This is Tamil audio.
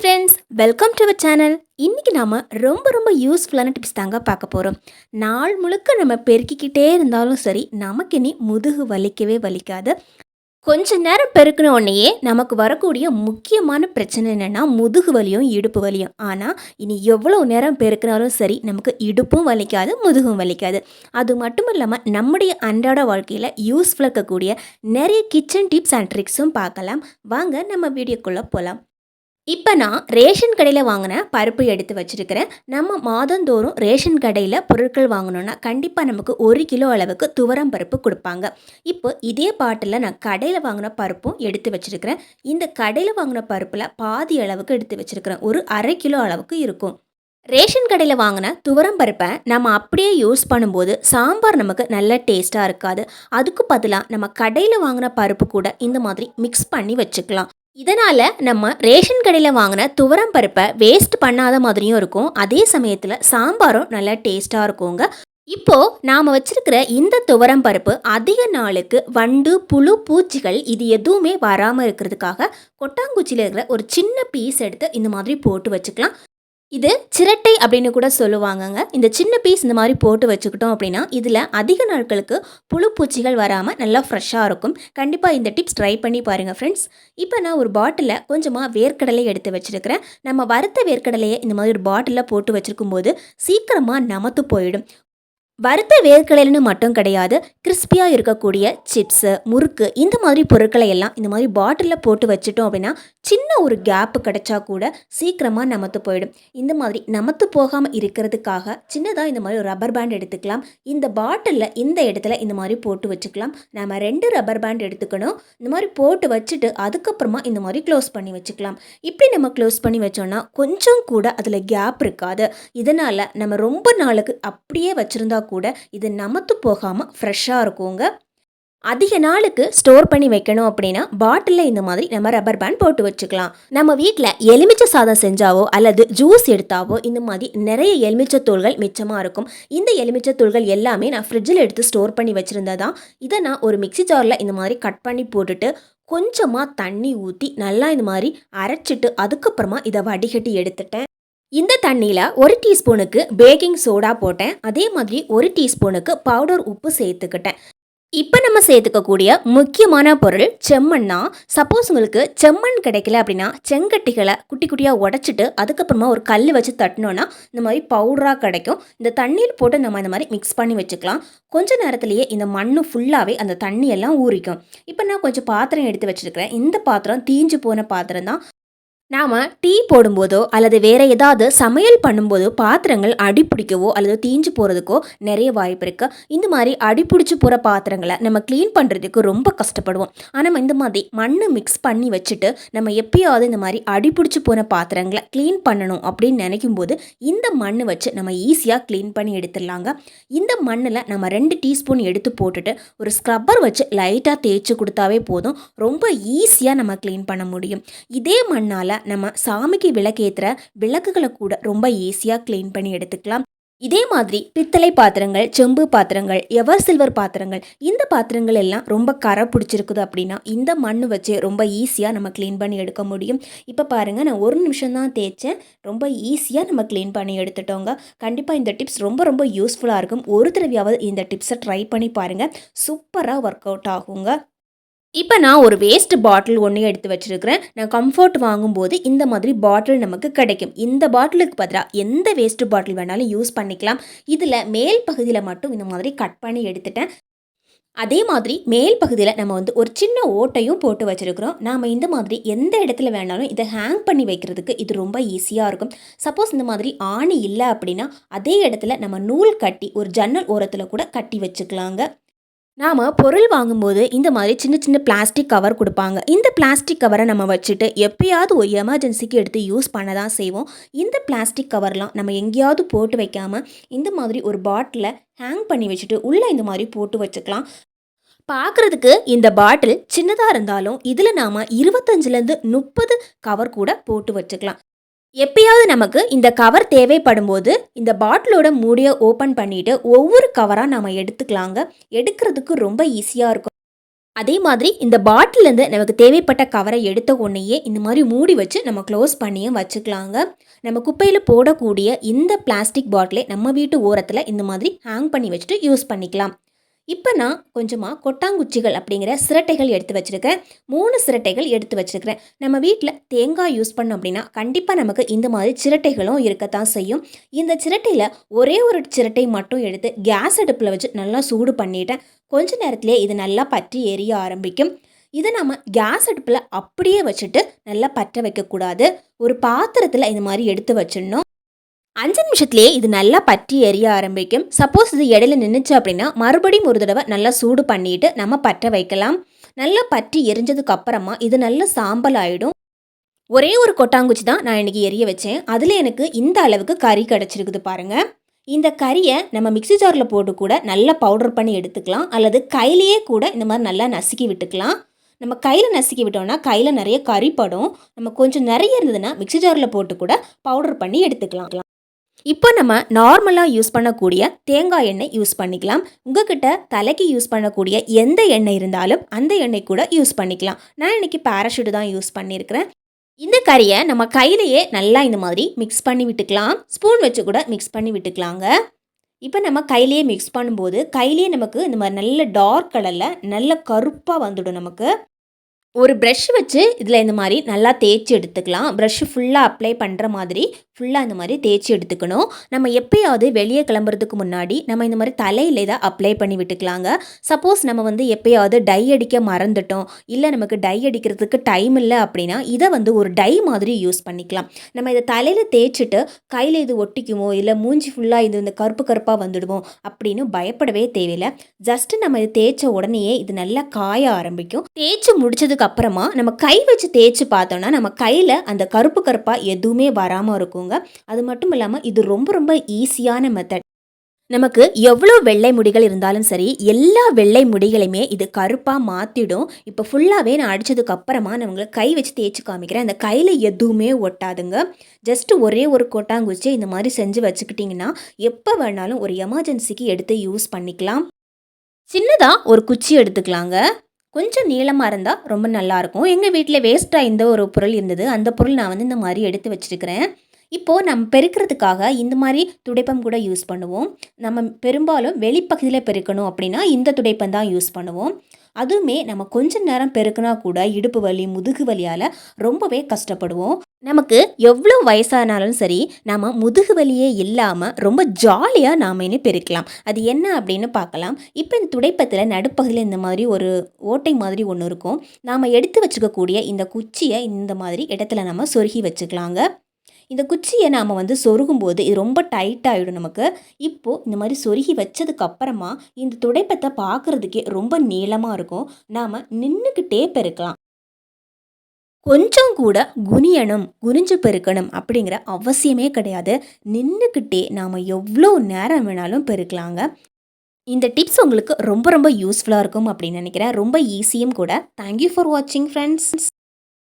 Friends welcome to our channel இன்றைக்கி நாம் ரொம்ப ரொம்ப யூஸ்ஃபுல்லான டிப்ஸ் தாங்க பார்க்க போகிறோம் நாள் முழுக்க நம்ம பெருக்கிக்கிட்டே இருந்தாலும் சரி நமக்கு இனி முதுகு வலிக்கவே வலிக்காது. கொஞ்ச நேரம் பெருக்கின உடனேயே நமக்கு வரக்கூடிய முக்கியமான பிரச்சனை என்னென்னா முதுகு வலியும் இடுப்பு வலியும். ஆனால் இனி எவ்வளோ நேரம் பெருக்கினாலும் சரி நமக்கு இடுப்பும் வலிக்காது முதுகும் வலிக்காது. அது மட்டும் இல்லாமல் நம்முடைய அன்றாட வாழ்க்கையில் யூஸ்ஃபுல்லாக இருக்கக்கூடிய நிறைய கிச்சன் டிப்ஸ் அண்ட் ட்ரிக்ஸும் பார்க்கலாம். வாங்க நம்ம வீடியோக்குள்ளே போகலாம் இப்போ நான் ரேஷன் கடையில் வாங்கின பருப்பு எடுத்து வச்சுருக்கிறேன். நம்ம மாதந்தோறும் ரேஷன் கடையில் பொருட்கள் வாங்கணுன்னா கண்டிப்பாக நமக்கு ஒரு கிலோ அளவுக்கு துவரம் பருப்பு கொடுப்பாங்க. இப்போ இதே பாட்டில் நான் கடையில் வாங்கின பருப்பும் எடுத்து வச்சுருக்கிறேன். இந்த கடையில் வாங்கின பருப்பில் பாதி அளவுக்கு எடுத்து வச்சுருக்கிறேன். ஒரு அரை கிலோ அளவுக்கு இருக்கும். ரேஷன் கடையில் வாங்கின துவரம் பருப்பை நம்ம அப்படியே யூஸ் பண்ணும்போது சாம்பார் நமக்கு நல்ல டேஸ்ட்டாக இருக்காது. அதுக்கு பதிலாக நம்ம கடையில் வாங்கின பருப்பு கூட இந்த மாதிரி மிக்ஸ் பண்ணி வச்சுக்கலாம். இதனால் நம்ம ரேஷன் கடையில் வாங்கின துவரம் பருப்பை வேஸ்ட் பண்ணாத மாதிரியும் இருக்கும். அதே சமயத்தில் சாம்பாரும் நல்லா டேஸ்ட்டாக இருக்குங்க. இப்போது நாம் வச்சுருக்கிற இந்த துவரம் பருப்பு அதிக நாளுக்கு வண்டு புழு பூச்சிகள் இது எதுவுமே வராமல் இருக்கிறதுக்காக கொட்டாங்குச்சியில் இருக்கிற ஒரு சின்ன பீஸ் எடுத்து இந்த மாதிரி போட்டு வச்சுக்கலாம். இது சிரட்டை அப்படின்னு கூட சொல்லுவாங்கங்க. இந்த சின்ன பீஸ் இந்த மாதிரி போட்டு வச்சுக்கிட்டோம் அப்படின்னா இதில் அதிக நாட்களுக்கு புழு பூச்சிகள் வராமல் நல்லா ஃப்ரெஷ்ஷாக இருக்கும். கண்டிப்பாக இந்த டிப்ஸ் ட்ரை பண்ணி பாருங்கள் ஃப்ரெண்ட்ஸ் இப்போ நான் ஒரு பாட்டிலில் கொஞ்சமாக வேர்க்கடலை எடுத்து வச்சுருக்கிறேன். நம்ம வறுத்த வேர்க்கடலையை இந்த மாதிரி ஒரு பாட்டிலில் போட்டு வச்சுருக்கும் போது சீக்கிரமாக நமத்து போயிடும். வறுத்த வேர்க்கடலைன்னு மட்டும் கிடையாது கிறிஸ்பியாக இருக்கக்கூடிய சிப்ஸு முறுக்கு இந்த மாதிரி பொருட்களை எல்லாம் இந்த மாதிரி பாட்டிலில் போட்டு வச்சுட்டோம் அப்படின்னா சின்ன ஒரு கேப்பு கிடைச்சா கூட சீக்கிரமாக நமத்து போயிடும். இந்த மாதிரி நமத்து போகாமல் இருக்கிறதுக்காக சின்னதாக இந்த மாதிரி ஒரு ரப்பர் பேண்ட் எடுத்துக்கலாம். இந்த பாட்டிலில் இந்த இடத்துல இந்த மாதிரி போட்டு வச்சுக்கலாம். நம்ம ரெண்டு ரப்பர் பேண்ட் எடுத்துக்கணும். இந்த மாதிரி போட்டு வச்சுட்டு அதுக்கப்புறமா இந்த மாதிரி க்ளோஸ் பண்ணி வச்சுக்கலாம். இப்படி நம்ம க்ளோஸ் பண்ணி வச்சோன்னா கொஞ்சம் கூட அதில் கேப் இருக்காது. இதனால் நம்ம ரொம்ப நாளுக்கு அப்படியே வச்சுருந்தா கூட இது நமத்து போகாமல் ஃப்ரெஷ்ஷாக இருக்குங்க. அதிக நாளுக்கு ஸ்டோர் பண்ணி வைக்கணும் அப்படின்னா பாட்டிலில் இந்த மாதிரி நம்ம ரப்பர் பேண்ட் போட்டு வச்சுக்கலாம். நம்ம வீட்டில் எலுமிச்சை சாதம் செஞ்சாவோ அல்லது ஜூஸ் எடுத்தாவோ இந்த மாதிரி நிறைய எலுமிச்சை தூள்கள் மிச்சமாக இருக்கும். இந்த எலுமிச்சை தூள்கள் எல்லாமே நான் ஃப்ரிட்ஜில் எடுத்து ஸ்டோர் பண்ணி வச்சுருந்ததா இதை நான் ஒரு மிக்சி ஜாரில் இந்த மாதிரி கட் பண்ணி போட்டுட்டு கொஞ்சமாக தண்ணி ஊற்றி நல்லா இந்த மாதிரி அரைச்சிட்டு அதுக்கப்புறமா இதை வடிகட்டி எடுத்துட்டேன். இந்த தண்ணியில் ஒரு டீஸ்பூனுக்கு பேக்கிங் சோடா போட்டேன். அதே மாதிரி ஒரு டீஸ்பூனுக்கு பவுடர் உப்பு சேர்த்துக்கிட்டேன். இப்போ நம்ம சேர்த்துக்கக்கூடிய முக்கியமான பொருள் செம்மண்ணா. சப்போஸ் உங்களுக்கு செம்மண் கிடைக்கல அப்படின்னா செங்கட்டிகளை குட்டி குட்டியாக உடச்சிட்டு அதுக்கப்புறமா ஒரு கல் வச்சு தட்டினோன்னா இந்த மாதிரி பவுடராக கிடைக்கும். இந்த தண்ணியில் போட்டு நம்ம இந்த மாதிரி மிக்ஸ் பண்ணி வச்சுக்கலாம். கொஞ்ச நேரத்துலேயே இந்த மண் ஃபுல்லாகவே அந்த தண்ணியெல்லாம் ஊறிக்கும். இப்போ நான் கொஞ்சம் பாத்திரம் எடுத்து வச்சுருக்கிறேன். இந்த பாத்திரம் தீஞ்சு போன பாத்திரம் தான் நாம் டீ போடும்போதோ அல்லது வேறு ஏதாவது சமையல் பண்ணும்போதோ பாத்திரங்கள் அடிப்பிடிக்கவோ அல்லது தீஞ்சு போகிறதுக்கோ நிறைய வாய்ப்பு இருக்குது இந்த மாதிரி அடிப்பிடிச்சு போகிற பாத்திரங்களை நம்ம க்ளீன் பண்ணுறதுக்கு ரொம்ப கஷ்டப்படுவோம். ஆனால் இந்த மாதிரி மண் மிக்ஸ் பண்ணி வச்சுட்டு நம்ம எப்பயாவது இந்த மாதிரி அடிப்பிடிச்சு போன பாத்திரங்களை க்ளீன் பண்ணணும் அப்படின்னு நினைக்கும் போது இந்த மண் வச்சு நம்ம ஈஸியாக க்ளீன் பண்ணி எடுத்துடலாங்க. இந்த மண்ணில் நம்ம ரெண்டு டீஸ்பூன் எடுத்து போட்டுட்டு ஒரு ஸ்க்ரப்பர் வச்சு லைட்டாக தேய்ச்சி கொடுத்தாவே போதும். ரொம்ப ஈஸியாக நம்ம க்ளீன் பண்ண முடியும். இதே மண்ணால் நம்ம சாமிக்கு விளக்கேற்றுற விளக்குகளை கூட ரொம்ப ஈஸியாக க்ளீன் பண்ணி எடுத்துக்கலாம். இதே மாதிரி பித்தளை பாத்திரங்கள் செம்பு பாத்திரங்கள் எவர் சில்வர் பாத்திரங்கள் இந்த பாத்திரங்கள் எல்லாம் ரொம்ப கரை பிடிச்சிருக்குது அப்படின்னா இந்த மண் வச்சு ரொம்ப ஈஸியாக நம்ம க்ளீன் பண்ணி எடுக்க முடியும். இப்போ பாருங்கள் நான் ஒரு நிமிஷம் தான் தேய்ச்சேன். ரொம்ப ஈஸியாக நம்ம க்ளீன் பண்ணி எடுத்துட்டோங்க. கண்டிப்பாக இந்த டிப்ஸ் ரொம்ப ரொம்ப யூஸ்ஃபுல்லாக இருக்கும். ஒரு தடவையாவது இந்த டிப்ஸை ட்ரை பண்ணி பாருங்கள் சூப்பராக ஒர்க் அவுட் ஆகுங்க. இப்போ நான் ஒரு வேஸ்ட் பாட்டில் ஒன்று எடுத்து வச்சுருக்கிறேன். நான் கம்ஃபர்ட் வாங்கும்போது இந்த மாதிரி பாட்டில் நமக்கு கிடைக்கும். இந்த பாட்டிலுக்கு பதிலாக எந்த வேஸ்ட் பாட்டில் வேணாலும் யூஸ் பண்ணிக்கலாம். இதில் மேல் பகுதியில் மட்டும் இந்த மாதிரி கட் பண்ணி எடுத்துட்டேன். அதே மாதிரி மேல் பகுதியில் நம்ம வந்து ஒரு சின்ன ஓட்டையும் போட்டு வச்சுருக்கிறோம். நாம் இந்த மாதிரி எந்த இடத்துல வேணாலும் இதை ஹேங் பண்ணி வைக்கிறதுக்கு இது ரொம்ப ஈஸியாக இருக்கும். சப்போஸ் இந்த மாதிரி ஆணி இல்லை அப்படின்னா அதே இடத்துல நம்ம நூல் கட்டி ஒரு ஜன்னல் ஓரத்தில் கூட கட்டி வச்சுக்கலாங்க. நாம் பொருள் வாங்கும்போது இந்த மாதிரி சின்ன சின்ன பிளாஸ்டிக் கவர் கொடுப்பாங்க. இந்த பிளாஸ்டிக் கவரை நம்ம வச்சுட்டு எப்பயாவது ஒரு எமர்ஜென்சிக்கு எடுத்து யூஸ் பண்ண தான் செய்வோம். இந்த பிளாஸ்டிக் கவர்லாம் நம்ம எங்கேயாவது போட்டு வைக்காமல் இந்த மாதிரி ஒரு பாட்டிலை ஹேங் பண்ணி வச்சுட்டு உள்ளே இந்த மாதிரி போட்டு வச்சுக்கலாம். பார்க்குறதுக்கு இந்த பாட்டில் சின்னதாக இருந்தாலும் இதில் நாம் இருபத்தஞ்சிலேருந்து முப்பது கவர் கூட போட்டு வச்சுக்கலாம். எப்பயாவது நமக்கு இந்த கவர் தேவைப்படும் போது இந்த பாட்டிலோட மூடியை ஓப்பன் பண்ணிட்டு ஒவ்வொரு கவராக நம்ம எடுத்துக்கலாங்க. எடுக்கிறதுக்கு ரொம்ப ஈஸியாக இருக்கும். அதே மாதிரி இந்த பாட்டிலேருந்து நமக்கு தேவைப்பட்ட கவரை எடுத்த உடனேயே இந்த மாதிரி மூடி வச்சு நம்ம க்ளோஸ் பண்ணியும் வச்சுக்கலாங்க. நம்ம குப்பையில் போடக்கூடிய இந்த பிளாஸ்டிக் பாட்டிலை நம்ம வீட்டு ஓரத்தில் இந்த மாதிரி ஹேங் பண்ணி வச்சுட்டு யூஸ் பண்ணிக்கலாம். இப்போ நான் கொஞ்சமாக கொட்டாங்குச்சிகள் அப்படிங்கிற சிரட்டைகள் எடுத்து வச்சுருக்கேன். மூணு சிரட்டைகள் எடுத்து வச்சுருக்கிறேன். நம்ம வீட்டில் தேங்காய் யூஸ் பண்ணோம் அப்படின்னா கண்டிப்பாக நமக்கு இந்த மாதிரி சிரட்டைகளும் இருக்கத்தான் செய்யும். இந்த சிரட்டையில் ஒரே ஒரு சிரட்டை மட்டும் எடுத்து கேஸ் அடுப்பில் வச்சு நல்லா சூடு பண்ணிட்டேன். கொஞ்ச நேரத்திலே இது நல்லா பற்றி எரிய ஆரம்பிக்கும். இதை நம்ம கேஸ் அடுப்பில் அப்படியே வச்சுட்டு நல்லா பற்ற வைக்கக்கூடாது. ஒரு பாத்திரத்தில் இந்த மாதிரி எடுத்து வச்சிடணும். அஞ்சு நிமிஷத்துலேயே இது நல்லா பற்றி எரிய ஆரம்பிக்கும். சப்போஸ் இது இடையில நின்றுச்சு அப்படின்னா மறுபடியும் ஒரு தடவை நல்லா சூடு பண்ணிட்டு நம்ம பற்ற வைக்கலாம். நல்லா பற்றி எரிஞ்சதுக்கு அப்புறமா இது நல்லா சாம்பல் ஆகிடும் ஒரே ஒரு கொட்டாங்குச்சி தான் நான் இன்றைக்கி எரிய வச்சேன். அதில் எனக்கு இந்த அளவுக்கு கறி கிடச்சிருக்குது பாருங்க. இந்த கறியை நம்ம மிக்ஸி ஜாரில் போட்டு கூட நல்லா பவுடர் பண்ணி எடுத்துக்கலாம். அல்லது கையிலேயே கூட இந்த மாதிரி நல்லா நசுக்கி விட்டுக்கலாம். நம்ம கையில் நசுக்கி விட்டோம்னா கையில் நிறைய கறி படும். நம்ம கொஞ்சம் நிறைய இருந்ததுன்னா மிக்ஸி ஜாரில் போட்டு கூட பவுடர் பண்ணி எடுத்துக்கலாம். இப்போ நம்ம நார்மலாக யூஸ் பண்ணக்கூடிய தேங்காய் எண்ணெய் யூஸ் பண்ணிக்கலாம். உங்ககிட்ட தலைக்கு யூஸ் பண்ணக்கூடிய எந்த எண்ணெய் இருந்தாலும் அந்த எண்ணெய் கூட யூஸ் பண்ணிக்கலாம். நான் இன்னைக்கு பேராஷூட் தான் யூஸ் பண்ணியிருக்கிறேன் இந்த கறியை நம்ம கையிலேயே நல்லா இந்த மாதிரி மிக்ஸ் பண்ணி விட்டுக்கலாம். ஸ்பூன் வச்சு கூட மிக்ஸ் பண்ணி விட்டுக்கலாங்க. இப்போ நம்ம கையிலேயே மிக்ஸ் பண்ணும்போது கையிலேயே நமக்கு இந்த மாதிரி நல்ல டார்க் கலரில் நல்ல கருப்பாக வந்துடும் நமக்கு. ஒரு ப்ரஷ் வச்சு இதில் இந்த மாதிரி நல்லா தேய்ச்சி எடுத்துக்கலாம். ப்ரஷ்ஷு ஃபுல்லாக அப்ளை பண்ணுற மாதிரி ஃபுல்லாக இந்த மாதிரி தேய்ச்சி எடுத்துக்கணும். நம்ம எப்பயாவது வெளியே கிளம்புறதுக்கு முன்னாடி நம்ம இந்த மாதிரி தலையில் இதை அப்ளை பண்ணி விட்டுக்கலாங்க. சப்போஸ் நம்ம வந்து எப்பயாவது டை அடிக்க மறந்துட்டோம். இல்லை நமக்கு டை அடிக்கிறதுக்கு டைம் இல்லை அப்படின்னா இதை வந்து ஒரு டை மாதிரி யூஸ் பண்ணிக்கலாம். நம்ம இதை தலையில் தேய்ச்சிட்டு கையில் இது ஒட்டிக்குமோ இல்லை மூஞ்சி ஃபுல்லாக இது இந்த கருப்பு கருப்பாக வந்துடுவோம் அப்படின்னு பயப்படவே தேவையில்லை. ஜஸ்ட்டு நம்ம இதை தேய்ச்ச உடனேயே இது நல்லா காய ஆரம்பிக்கும். தேய்ச்சி முடிச்சதுக்கு அப்புறமா நம்ம கை வச்சு தேய்ச்சி பார்த்தோம்னா நம்ம கையில் அந்த கருப்பு கருப்பாக எதுவுமே வராமல் இருக்குங்க. அது மட்டும் இல்லாமல் இது ரொம்ப ரொம்ப ஈஸியான மெத்தட் நமக்கு எவ்வளோ வெள்ளை முடிகள் இருந்தாலும் சரி எல்லா வெள்ளை முடிகளையுமே இது கருப்பாக மாற்றிடும் இப்போ ஃபுல்லாகவே நான் அடித்ததுக்கு அப்புறமா நான் உங்களுக்கு கை வச்சு தேய்ச்சி காமிக்கிறேன். அந்த கையில் எதுவுமே ஒட்டாதுங்க. ஜஸ்ட் ஒரே ஒரு கொட்டாங்குச்சி இந்த மாதிரி செஞ்சு வச்சுக்கிட்டிங்கன்னா எப்போ வேணாலும் ஒரு எமர்ஜென்சிக்கு எடுத்து யூஸ் பண்ணிக்கலாம். சின்னதாக ஒரு குச்சி எடுத்துக்கலாங்க. கொஞ்சம் நீளமாக இருந்தால் ரொம்ப நல்லாயிருக்கும் எங்கள் வீட்டில் வேஸ்ட்டாக இந்த ஒரு பொருள் இருந்தது. அந்த பொருள் நான் வந்து இந்த மாதிரி எடுத்து வச்சுருக்கிறேன். இப்போது நம்ம பெருக்கிறதுக்காக இந்த மாதிரி துடைப்பம் கூட யூஸ் பண்ணுவோம். நம்ம பெரும்பாலும் வெளிப்பகுதியில் பெருக்கணும் அப்படின்னா இந்த துடைப்பம் தான் யூஸ் பண்ணுவோம். அதுவுமே நம்ம கொஞ்ச நேரம் பெருக்கினா கூட இடுப்பு வலி முதுகு வலியால் ரொம்பவே கஷ்டப்படுவோம். நமக்கு எவ்வளோ வயசானாலும் சரி நம்ம முதுகு வலியே இல்லாமல் ரொம்ப ஜாலியாக நாம் இனி பெருக்கலாம். அது என்ன அப்படின்னு பார்க்கலாம். இப்போ இந்த துடைப்பத்தில் நடுப்பகுதியில் இந்த மாதிரி ஒரு ஓட்டை மாதிரி ஒன்று இருக்கும். நாம் எடுத்து வச்சுக்கக்கூடிய இந்த குச்சியை இந்த மாதிரி இடத்துல நம்ம சொருகி வச்சுக்கலாங்க. இந்த குச்சியை நாம் வந்து சொருகும்போது இது ரொம்ப டைட் ஆகிடும் நமக்கு. இப்போது இந்த மாதிரி சொருகி வச்சதுக்கு அப்புறமா இந்த துடைப்பத்தை பார்க்குறதுக்கே ரொம்ப நீளமாக இருக்கும். நாம் நின்றுக்கிட்டே பெருக்கலாம். கொஞ்சம் கூட குனியணும் குனிஞ்சு பெருக்கணும் அப்படிங்கிற அவசியமே கிடையாது. நின்றுக்கிட்டே நாம் எவ்வளோ நேரம் வேணாலும் பெருக்கலாங்க. இந்த டிப்ஸ் உங்களுக்கு ரொம்ப ரொம்ப யூஸ்ஃபுல்லாக இருக்கும் அப்படின்னு நினைக்கிறேன். ரொம்ப ஈஸியும் கூட. தேங்க்யூ ஃபார் வாட்சிங் ஃப்ரெண்ட்ஸ்